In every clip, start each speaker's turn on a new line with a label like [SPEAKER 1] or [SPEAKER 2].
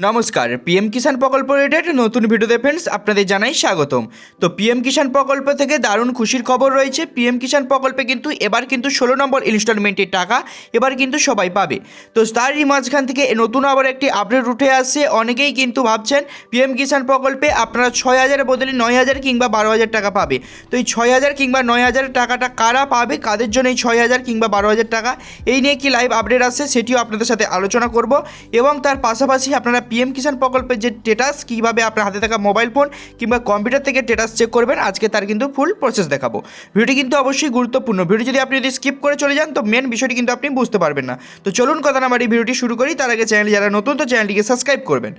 [SPEAKER 1] নমস্কার পিএম কিষাণ প্রকল্প রিলেটেড নতুন ভিডিওতে ফ্রেন্ডস আপনাদের জানাই স্বাগতম। তো পিএম কিষাণ প্রকল্প থেকে দারুণ খুশির খবর রয়েছে। পিএম কিষাণ প্রকল্পে কিন্তু এবার কিন্তু ষোলো নম্বর ইনস্টলমেন্টের টাকা এবার কিন্তু সবাই পাবে। তো তারই মাঝখান থেকে নতুন আবার একটি আপডেট উঠে আসছে। অনেকেই কিন্তু ভাবছেন পিএম কিষাণ প্রকল্পে আপনারা ছয় হাজারের বদলে নয় হাজার কিংবা বারো হাজার টাকা পাবে। তো এই ছয় হাজার কিংবা নয় হাজার টাকাটা কারা পাবে? কাদের জন্য এই ছয় হাজার কিংবা বারো হাজার টাকা? এই নিয়ে কি লাইভ আপডেট আসছে সেটিও আপনাদের সাথে আলোচনা করব এবং তার পাশাপাশি আপনারা পিএম কিষাণ প্রকল্পের যে স্টেটাস কীভাবে আপনার হাতে থাকা মোবাইল ফোন কিংবা কম্পিউটার থেকে স্টেটাস চেক করবেন, আজকে তার কিন্তু ফুল প্রসেস দেখাবো। ভিডিওটি কিন্তু অবশ্যই গুরুত্বপূর্ণ। ভিডিও যদি আপনি যদি স্কিপ করে চলে যান, তো মেন বিষয়টি কিন্তু আপনি বুঝতে পারবেন না। তো চলুন কথা না বাড়ি ভিডিওটি শুরু করি। তার আগে চ্যানেল যারা নতুন, তো চ্যানেলটিকে সাবস্ক্রাইব করবেন।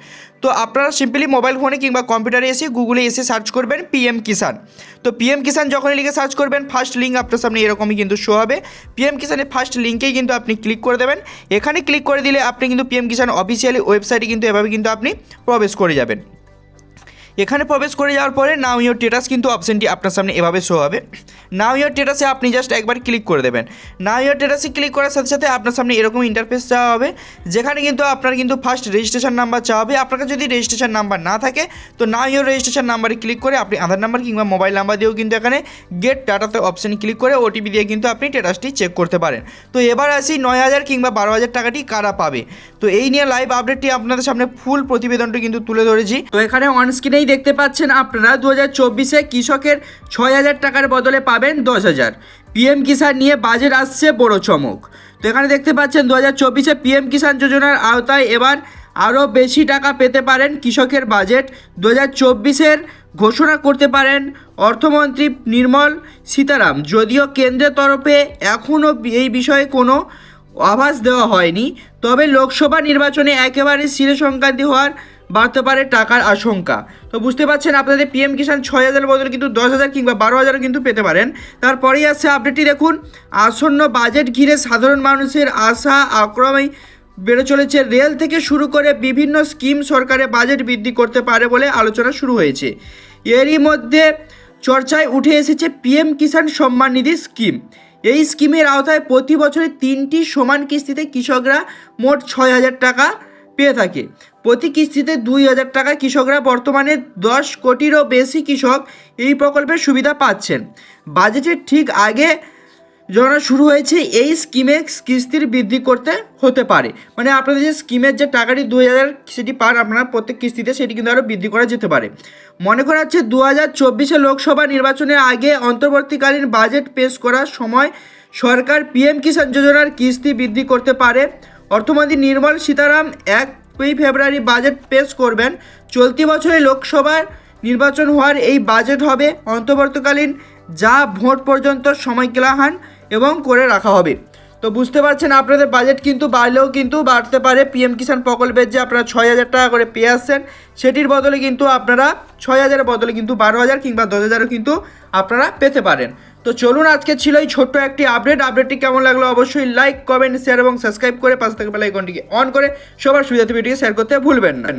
[SPEAKER 1] তো আপনারা সিম্পলি মোবাইল ফোনে কিংবা কম্পিউটারে এসে গুগলে এসে সার্চ করবেন পিএম কিষাণ তো পিএম কিষাণ যখনই লিখে সার্চ করবেন ফার্স্ট লিঙ্ক আপনার সামনে এরকমই কিন্তু শো হবে। পিএম কিষানের ফার্স্ট লিঙ্কেই কিন্তু আপনি ক্লিক করে দেবেন। এখানে ক্লিক করে দিলে আপনি কিন্তু পিএম কিষাণ অফিসিয়ালি ওয়েবসাইটে কিন্তু এভাবে কিন্তু আপনি প্রবেশ করে যাবেন। এখানে প্রবেশ করে যাওয়ার পরে নাও ইয়োর টেটাস কিন্তু অপশানটি আপনার সামনে এভাবে শো হবে। নাও ইয়োর টেটাসে আপনি জাস্ট একবার ক্লিক করে দেবেন। নাও ইয়োর টেটাসে ক্লিক করার সাথে সাথে আপনার সামনে এরকম ইন্টারফেস চাওয়া হবে, যেখানে কিন্তু আপনার কিন্তু ফার্স্ট রেজিস্ট্রেশন নাম্বার চাওয়া হবে। আপনার কাছে যদি রেজিস্ট্রেশন নাম্বার না থাকে, তো নাও ইয়োর রেজিস্ট্রেশন নাম্বারে ক্লিক করে আপনি আধার নাম্বার কিংবা মোবাইল নাম্বার দিয়েও কিন্তু এখানে গেট ডাটাতে অপশানে ক্লিক করে ওটিপি দিয়ে কিন্তু আপনি টেটাসটি চেক করতে পারেন। তো এবার আসি নয় হাজার কিংবা বারো হাজার টাকাটি কারা পাবে? তো এই নিয়ে লাইভ আপডেটটি আপনাদের সামনে ফুল প্রতিবেদনটি কিন্তু তুলে ধরেছি। তো এখানে অন স্ক্রিনেই দেখতে পাচ্ছেন আপনারা দু হাজার চব্বিশে কৃষকের ছয় হাজার টাকার বদলে পাবেন দশ হাজার। পিএম কিষাণ নিয়ে বাজেট আসছে বড় চমক। তো এখানে দেখতে পাচ্ছেন দু হাজার চব্বিশে পিএম কিষাণ যোজনার আওতায় এবার আরও বেশি টাকা পেতে পারেন কৃষকের বাজেট। দু হাজার চব্বিশের ঘোষণা করতে পারেন অর্থমন্ত্রী নির্মল সীতারাম। যদিও কেন্দ্রের তরফে এখনও এই বিষয়ে কোনো আভাস দেওয়া হয়নি, তবে লোকসভা নির্বাচনে একেবারে সিরে সংক্রান্তি হওয়ার বাড়তে পারে টাকার আশঙ্কা। তো বুঝতে পারছেন, আপনাদের পিএম কিষাণ ছয় হাজার বদলে কিন্তু দশ হাজার কিংবা বারো হাজারও কিন্তু পেতে পারেন। তারপরেই আসছে আপডেটটি দেখুন, আসন্ন বাজেট ঘিরে সাধারণ মানুষের আশা আক্রমে বেড়ে চলেছে। রেল থেকে শুরু করে বিভিন্ন স্কিম সরকারের বাজেট বৃদ্ধি করতে পারে বলে আলোচনা শুরু হয়েছে। এরই মধ্যে চর্চায় উঠে এসেছে পিএম কিষাণ সম্মান নিধি স্কিম এই স্কিমের আওতায় প্রতি বছরে তিনটি সমান কিস্তিতে কৃষকরা মোট ছয় হাজার টাকা পেয়ে থাকে। প্রতি কিস্তিতে দুই হাজার টাকা কৃষকরা বর্তমানে দশ কোটিরও বেশি কৃষক এই প্রকল্পের সুবিধা পাচ্ছেন। বাজেটের ঠিক আগে যোজনা শুরু হয়েছে এই স্কিমে কিস্তির বৃদ্ধি করতে হতে পারে। মানে আপনাদের যে স্কিমের যে টাকাটি দু হাজার সেটি পার আপনারা প্রত্যেক কিস্তিতে সেটি কিন্তু আরও বৃদ্ধি করা যেতে পারে। মনে করা হচ্ছে দু হাজার চব্বিশে লোকসভা নির্বাচনের আগে অন্তর্বর্তীকালীন বাজেট পেশ করার সময় সরকার পিএম কিষাণ যোজনার কিস্তি বৃদ্ধি করতে পারে। অর্থমন্ত্রী নির্মল সীতারাম একই ফেব্রুয়ারি বাজেট পেশ করবেন। চলতি বছরে লোকসভার নির্বাচন হওয়ার এই বাজেট হবে। অন্তর্বর্তীকালীন যা ভোট পর্যন্ত সময় কেলাহান এবং করে রাখা হবে। তো বুঝতে পারছেন আপনাদের বাজেট কিন্তু বাড়লেও কিন্তু বাড়তে পারে। পিএম কিষাণ প্রকল্পের যে আপনারা ছয় হাজার টাকা করে পেয়ে আসছেন, সেটির বদলে কিন্তু আপনারা ছয় হাজারের বদলে কিন্তু বারো হাজার কিংবা দশ হাজারও কিন্তু আপনারা পেতে পারেন। তো চলুন, আজকে ছিল এই ছোট্ট একটি আপডেট আপডেটটি কেমন লাগল অবশ্যই লাইক কমেন্ট শেয়ার এবং সাবস্ক্রাইব করে পাশে থাকা বেলাইকনটিকে অন করে সবার সুবিধাতে ভিডিও শেয়ার করতে ভুলবেন না।